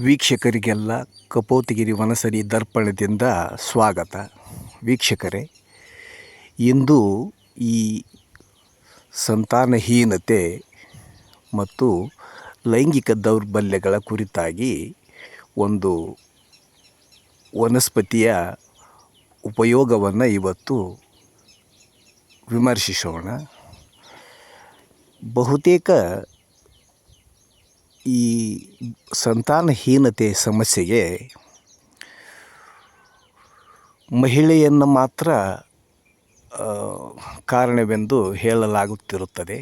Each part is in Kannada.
ವೀಕ್ಷಕರಿಗೆಲ್ಲ ಕಪೋತಗಿರಿ ವನಸರಿ ದರ್ಪಣದಿಂದ ಸ್ವಾಗತ. ವೀಕ್ಷಕರೇ, ಇಂದು ಈ ಸಂತಾನಹೀನತೆ ಮತ್ತು ಲೈಂಗಿಕ ದೌರ್ಬಲ್ಯಗಳ ಕುರಿತಾಗಿ ಒಂದು ವನಸ್ಪತಿಯ ಉಪಯೋಗವನ್ನು ಇವತ್ತು ವಿಮರ್ಶಿಸೋಣ. ಬಹುತೇಕ ಈ ಸಂತಾನಹೀನತೆ ಸಮಸ್ಯೆಗೆ ಮಹಿಳೆಯನ್ನು ಮಾತ್ರ ಕಾರಣವೆಂದು ಹೇಳಲಾಗುತ್ತಿರುತ್ತದೆ.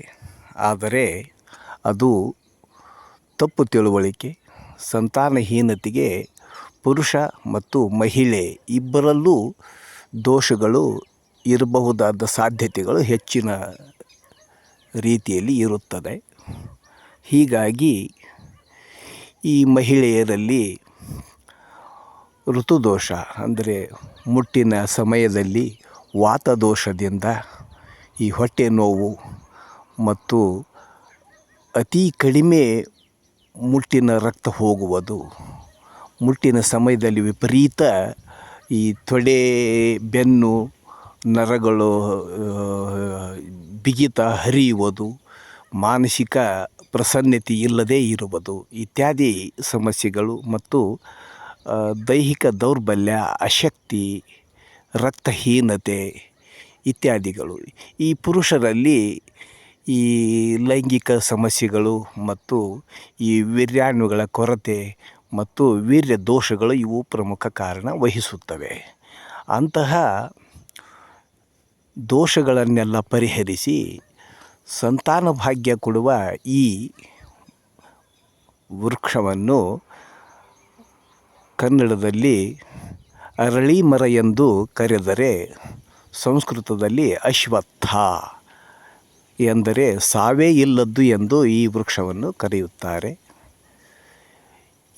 ಆದರೆ ಅದು ತಪ್ಪು ತಿಳುವಳಿಕೆ ಸಂತಾನಹೀನತೆಗೆ ಪುರುಷ ಮತ್ತು ಮಹಿಳೆ ಇಬ್ಬರಲ್ಲೂ ದೋಷಗಳು ಇರಬಹುದಾದ ಸಾಧ್ಯತೆಗಳು ಹೆಚ್ಚಿನ ರೀತಿಯಲ್ಲಿ ಇರುತ್ತದೆ. ಹೀಗಾಗಿ ಈ ಮಹಿಳೆಯರಲ್ಲಿ ಋತುದೋಷ, ಅಂದರೆ ಮುಟ್ಟಿನ ಸಮಯದಲ್ಲಿ ವಾತದೋಷದಿಂದ ಈ ಹೊಟ್ಟೆ ನೋವು ಮತ್ತು ಅತಿ ಕಡಿಮೆ ಮುಟ್ಟಿನ ರಕ್ತ ಹೋಗುವುದು. ಮುಟ್ಟಿನ ಸಮಯದಲ್ಲಿ ವಿಪರೀತ ಈ ತೊಡೆ, ಬೆನ್ನು, ನರಗಳು ಬಿಗಿತ ಹರಿಯುವುದು, ಮಾನಸಿಕ ಪ್ರಸನ್ನತೆ ಇಲ್ಲದೇ ಇರುವುದು. ಇತ್ಯಾದಿ ಸಮಸ್ಯೆಗಳು ಮತ್ತು ದೈಹಿಕ ದೌರ್ಬಲ್ಯ, ಅಶಕ್ತಿ, ರಕ್ತಹೀನತೆ ಇತ್ಯಾದಿಗಳು. ಈ ಪುರುಷರಲ್ಲಿ ಈ ಲೈಂಗಿಕ ಸಮಸ್ಯೆಗಳು ಮತ್ತು ಈ ವೀರ್ಯಾಣುಗಳ ಕೊರತೆ ಮತ್ತು ವೀರ್ಯ ದೋಷಗಳು ಇವು ಪ್ರಮುಖ ಕಾರಣ ವಹಿಸುತ್ತವೆ. ಅಂತಹ ದೋಷಗಳನ್ನೆಲ್ಲ ಪರಿಹರಿಸಿ ಸಂತಾನ ಭಾಗ್ಯ ಕೊಡುವ ಈ ವೃಕ್ಷವನ್ನು ಕನ್ನಡದಲ್ಲಿ ಅರಳಿ ಮರ ಎಂದು ಕರೆದರೆ ಸಂಸ್ಕೃತದಲ್ಲಿ ಅಶ್ವತ್ಥ ಎಂದರೆ ಸಾವೇ ಇಲ್ಲದ್ದು ಎಂದು ಈ ವೃಕ್ಷವನ್ನು ಕರೆಯುತ್ತಾರೆ.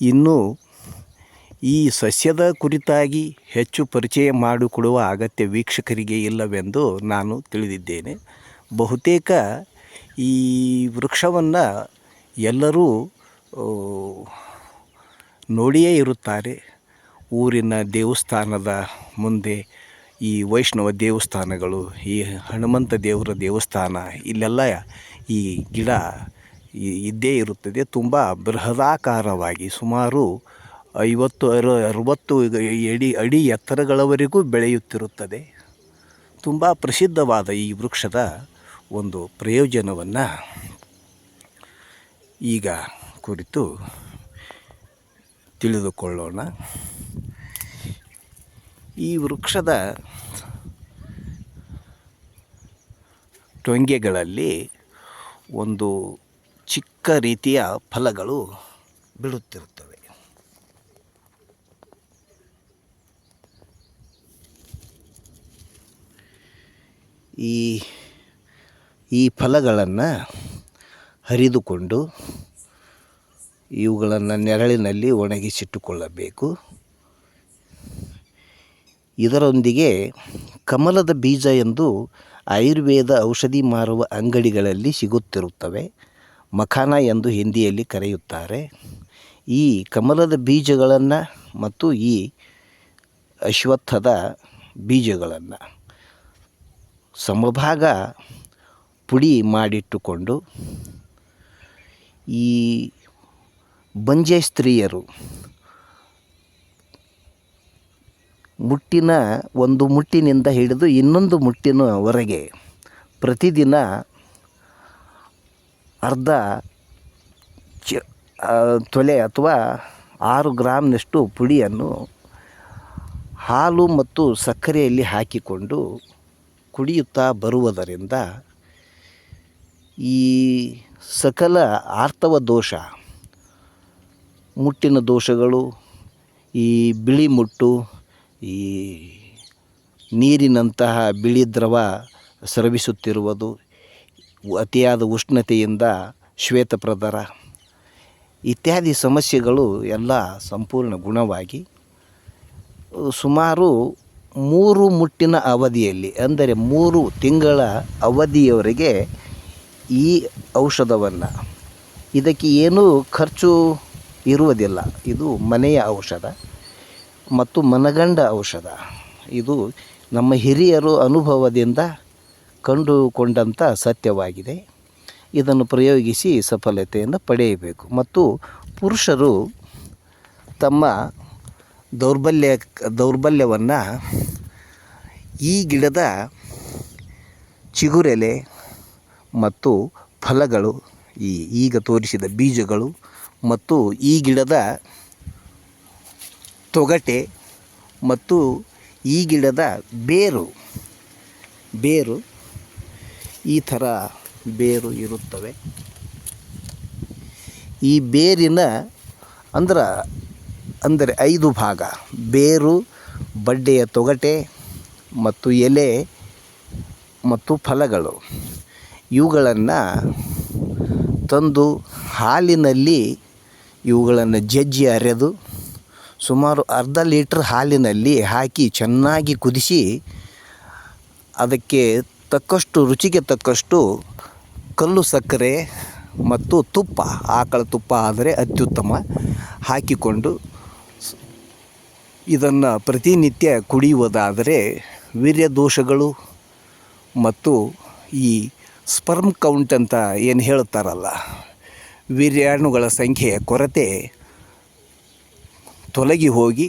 ಇನ್ನು ಈ ಸಸ್ಯದ ಕುರಿತಾಗಿ ಹೆಚ್ಚು ಪರಿಚಯ ಮಾಡಿಕೊಡುವ ಅಗತ್ಯ ವೀಕ್ಷಕರಿಗೆ ಇಲ್ಲವೆಂದು ನಾನು ತಿಳಿದಿದ್ದೇನೆ. ಬಹುತೇಕ ಈ ವೃಕ್ಷವನ್ನು ಎಲ್ಲರೂ ನೋಡಿಯೇ ಇರುತ್ತಾರೆ. ಊರಿನ ದೇವಸ್ಥಾನದ ಮುಂದೆ ಈ ವೈಷ್ಣವ ದೇವಸ್ಥಾನಗಳು, ಈ ಹನುಮಂತ ದೇವರ ದೇವಸ್ಥಾನ, ಇಲ್ಲೆಲ್ಲ ಈ ಗಿಡ ಇದ್ದೇ ಇರುತ್ತದೆ. ತುಂಬ ಬೃಹದಾಕಾರವಾಗಿ ಸುಮಾರು ಐವತ್ತು ಅರ, ಅರವತ್ತು ಅಡಿ ಅಡಿ ಎತ್ತರಗಳವರೆಗೂ ಬೆಳೆಯುತ್ತಿರುತ್ತದೆ. ತುಂಬ ಪ್ರಸಿದ್ಧವಾದ ಈ ವೃಕ್ಷದ ಒಂದು ಪ್ರಯೋಜನವನ್ನು ಈಗ ಕುರಿತು ತಿಳಿದುಕೊಳ್ಳೋಣ. ಈ ವೃಕ್ಷದ ಟೊಂಗೆಗಳಲ್ಲಿ ಒಂದು ಚಿಕ್ಕ ರೀತಿಯ ಫಲಗಳು ಬಿಡುತ್ತಿರುತ್ತವೆ ಈ ಈ ಫಲಗಳನ್ನು ಹರಿದುಕೊಂಡು ಇವುಗಳನ್ನು ನೆರಳಿನಲ್ಲಿ ಒಣಗಿಸಿಟ್ಟುಕೊಳ್ಳಬೇಕು. ಇದರೊಂದಿಗೆ ಕಮಲದ ಬೀಜ ಎಂದು ಆಯುರ್ವೇದ ಔಷಧಿ ಮಾರುವ ಅಂಗಡಿಗಳಲ್ಲಿ ಸಿಗುತ್ತಿರುತ್ತವೆ. ಮಖಾನ ಎಂದು ಹಿಂದಿಯಲ್ಲಿ ಕರೆಯುತ್ತಾರೆ. ಈ ಕಮಲದ ಬೀಜಗಳನ್ನು ಮತ್ತು ಈ ಅಶ್ವತ್ಥದ ಬೀಜಗಳನ್ನು. ಸಮಭಾಗ ಪುಡಿ ಮಾಡಿಟ್ಟುಕೊಂಡು ಈ ಬಂಜೆ ಸ್ತ್ರೀಯರು ಮುಟ್ಟಿನ ಒಂದು ಮುಟ್ಟಿನಿಂದ ಹಿಡಿದು ಇನ್ನೊಂದು ಮುಟ್ಟಿನವರೆಗೆ ಪ್ರತಿದಿನ ಅರ್ಧ ಚ ತೊಲೆ ಅಥವಾ ಆರು ಗ್ರಾಮ್ನಷ್ಟು ಪುಡಿಯನ್ನು ಹಾಲು ಮತ್ತು ಸಕ್ಕರೆಯಲ್ಲಿ ಹಾಕಿಕೊಂಡು ಕುಡಿಯುತ್ತಾ ಬರುವುದರಿಂದ ಈ ಸಕಲ ಆರ್ತವ ದೋಷ, ಮುಟ್ಟಿನ ದೋಷಗಳು, ಈ ಬಿಳಿ ಮುಟ್ಟು, ಈ ನೀರಿನಂತಹ ಬಿಳಿ ದ್ರವ ಸ್ರವಿಸುತ್ತಿರುವುದು ಅತಿಯಾದ ಉಷ್ಣತೆಯಿಂದ ಶ್ವೇತಪ್ರದರ. ಇತ್ಯಾದಿ ಸಮಸ್ಯೆಗಳು ಎಲ್ಲ ಸಂಪೂರ್ಣ ಗುಣವಾಗಿ ಸುಮಾರು ಮೂರು ಮುಟ್ಟಿನ ಅವಧಿಯಲ್ಲಿ, ಅಂದರೆ ಮೂರು ತಿಂಗಳ ಅವಧಿಯವರೆಗೆ ಈ ಔಷಧವನ್ನು. ಇದಕ್ಕೆ ಏನೂ ಖರ್ಚು ಇರುವುದಿಲ್ಲ. ಇದು ಮನೆಯ ಔಷಧ ಮತ್ತು ಮನಗಂಡ ಔಷಧ. ಇದು ನಮ್ಮ ಹಿರಿಯರು ಅನುಭವದಿಂದ ಕಂಡುಕೊಂಡಂಥ ಸತ್ಯವಾಗಿದೆ. ಇದನ್ನು ಪ್ರಯೋಗಿಸಿ ಸಫಲತೆಯನ್ನು ಪಡೆಯಬೇಕು. ಮತ್ತು ಪುರುಷರು ತಮ್ಮ ದೌರ್ಬಲ್ಯ, ದೌರ್ಬಲ್ಯವನ್ನು ಈ ಗಿಡದ ಚಿಗುರೆಲೆ ಮತ್ತು ಫಲಗಳು, ಈ ಈಗ ತೋರಿಸಿದ ಬೀಜಗಳು ಮತ್ತು ಈ ಗಿಡದ ತೊಗಟೆ ಮತ್ತು ಈ ಗಿಡದ ಬೇರು. ಬೇರು, ಈ ಥರ ಬೇರು ಇರುತ್ತವೆ. ಈ ಬೇರಿನ ಅಂದ್ರೆ, ಅಂದರೆ ಐದು ಭಾಗ. ಬೇರು, ಬಡ್ಡೆಯ ತೊಗಟೆ ಮತ್ತು ಎಲೆ ಮತ್ತು ಫಲಗಳು. ಇವುಗಳನ್ನು ತಂದು ಹಾಲಿನಲ್ಲಿ ಇವುಗಳನ್ನು ಜಜ್ಜಿ ಅರೆದು ಸುಮಾರು ಅರ್ಧ ಲೀಟ್ರ್ ಹಾಲಿನಲ್ಲಿ ಹಾಕಿ ಚೆನ್ನಾಗಿ ಕುದಿಸಿ ಅದಕ್ಕೆ ತಕ್ಕಷ್ಟು, ರುಚಿಗೆ ತಕ್ಕಷ್ಟು ಕಲ್ಲು ಸಕ್ಕರೆ ಮತ್ತು ತುಪ್ಪ, ಆಕಳ ತುಪ್ಪ ಆದರೆ ಅತ್ಯುತ್ತಮ ಹಾಕಿಕೊಂಡು ಇದನ್ನು ಪ್ರತಿನಿತ್ಯ ಕುಡಿಯುವುದಾದರೆ ವೀರ್ಯ ದೋಷಗಳು ಮತ್ತು ಈ ಸ್ಪರ್ಮ್ ಕೌಂಟ್ ಅಂತ ಏನು ಹೇಳ್ತಾರಲ್ಲ, ವೀರ್ಯಾಣುಗಳ ಸಂಖ್ಯೆಯ ಕೊರತೆ ತೊಲಗಿ ಹೋಗಿ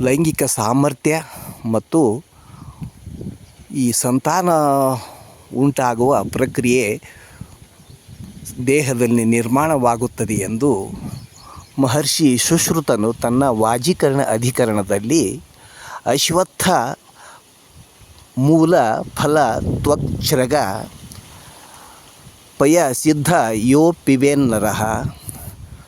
ಲೈಂಗಿಕ ಸಾಮರ್ಥ್ಯ ಮತ್ತು ಈ ಸಂತಾನ ಉಂಟಾಗುವ ಪ್ರಕ್ರಿಯೆ ದೇಹದಲ್ಲಿ ನಿರ್ಮಾಣವಾಗುತ್ತದೆ ಎಂದು ಮಹರ್ಷಿ ಸುಶ್ರುತನು ತನ್ನ ವಾಜೀಕರಣ ಅಧಿಕರಣದಲ್ಲಿ ಅಶ್ವತ್ಥ ಮೂಲ, ಫಲ ತ್ವಕ್ಷರಗ ಪಯ, ಸಿದ್ಧ, ಯೋ ಪಿಬೇನ್ನರಹ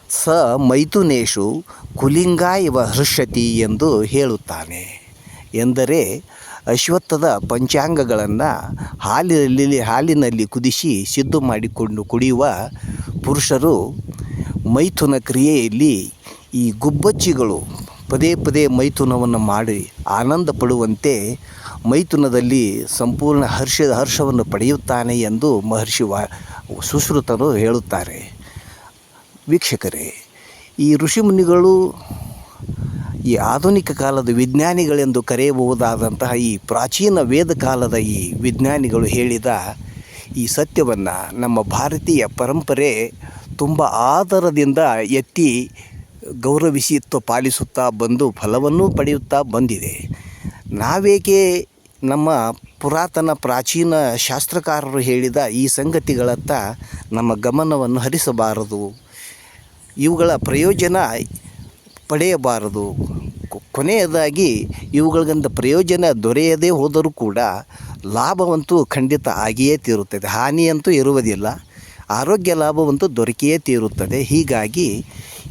ಸ, ಮೈಥುನೇಶು, ಕುಲಿಂಗ, ಇವ ಹೃಷ್ಯತಿ ಎಂದು ಹೇಳುತ್ತಾನೆ. ಎಂದರೆ ಅಶ್ವತ್ಥದ ಪಂಚಾಂಗಗಳನ್ನು ಹಾಲಿನಲ್ಲಿ ಹಾಲಿನಲ್ಲಿ ಕುದಿಸಿ ಸಿದ್ಧ ಮಾಡಿಕೊಂಡು ಕುಡಿಯುವ ಪುರುಷರು ಮೈಥುನ ಕ್ರಿಯೆಯಲ್ಲಿ ಈ ಗುಬ್ಬಚ್ಚಿಗಳು ಪದೇ ಪದೇ ಮೈಥುನವನ್ನು ಮಾಡಿ ಆನಂದ ಪಡುವಂತೆ ಮೈಥುನದಲ್ಲಿ ಸಂಪೂರ್ಣ ಹರ್ಷದ ಹರ್ಷವನ್ನು ಪಡೆಯುತ್ತಾನೆ ಎಂದು ಮಹರ್ಷಿ ವಾ ಸುಶ್ರುತರು ಹೇಳುತ್ತಾರೆ. ವೀಕ್ಷಕರೇ, ಈ ಋಷಿಮುನಿಗಳು ಈ ಆಧುನಿಕ ಕಾಲದ ವಿಜ್ಞಾನಿಗಳೆಂದು ಕರೆಯಬಹುದಾದಂತಹ ಈ ಪ್ರಾಚೀನ ವೇದ ಕಾಲದ ಈ ವಿಜ್ಞಾನಿಗಳು ಹೇಳಿದ ಈ ಸತ್ಯವನ್ನು ನಮ್ಮ ಭಾರತೀಯ ಪರಂಪರೆ ತುಂಬ ಆದರದಿಂದ ಎತ್ತಿ ಗೌರವಿಸಿ ಪಾಲಿಸುತ್ತಾ ಬಂದು ಫಲವನ್ನೂ ಪಡೆಯುತ್ತಾ ಬಂದಿದೆ. ನಾವೇಕೆ ನಮ್ಮ ಪುರಾತನ ಪ್ರಾಚೀನ ಶಾಸ್ತ್ರಕಾರರು ಹೇಳಿದ ಈ ಸಂಗತಿಗಳತ್ತ ನಮ್ಮ ಗಮನವನ್ನು ಹರಿಸಬಾರದು. ಇವುಗಳ ಪ್ರಯೋಜನ ಪಡೆಯಬಾರದು. ಕೊನೆಯದಾಗಿ ಇವುಗಳಿಂದ ಪ್ರಯೋಜನ ದೊರೆಯದೇ ಹೋದರೂ ಕೂಡ ಲಾಭವಂತೂ ಖಂಡಿತ ಆಗಿಯೇ ತೀರುತ್ತದೆ. ಹಾನಿಯಂತೂ ಇರುವುದಿಲ್ಲ. ಆರೋಗ್ಯ ಲಾಭವಂತೂ ದೊರಕಿಯೇ ತೀರುತ್ತದೆ. ಹೀಗಾಗಿ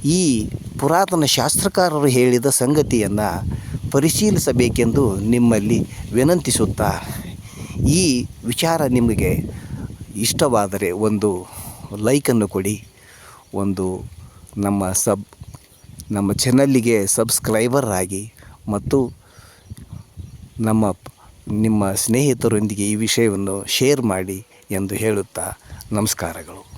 ಈ ಪುರಾತನ ಶಾಸ್ತ್ರಕಾರರು ಹೇಳಿದ ಸಂಗತಿಯನ್ನು ಪರಿಶೀಲಿಸಬೇಕೆಂದು ನಿಮ್ಮಲ್ಲಿ ವಿನಂತಿಸುತ್ತಾ ಈ ವಿಚಾರ ನಿಮಗೆ ಇಷ್ಟವಾದರೆ ಒಂದು ಲೈಕನ್ನು ಕೊಡಿ. ಒಂದು ನಮ್ಮ ಸಬ್ ನಮ್ಮ ಚಾನಲ್ಲಿಗೆ ಸಬ್ಸ್ಕ್ರೈಬರ್ ಆಗಿ ಮತ್ತು ನಮ್ಮ, ನಿಮ್ಮ ಸ್ನೇಹಿತರೊಂದಿಗೆ ಈ ವಿಷಯವನ್ನು ಶೇರ್ ಮಾಡಿ ಎಂದು ಹೇಳುತ್ತಾ ನಮಸ್ಕಾರಗಳು.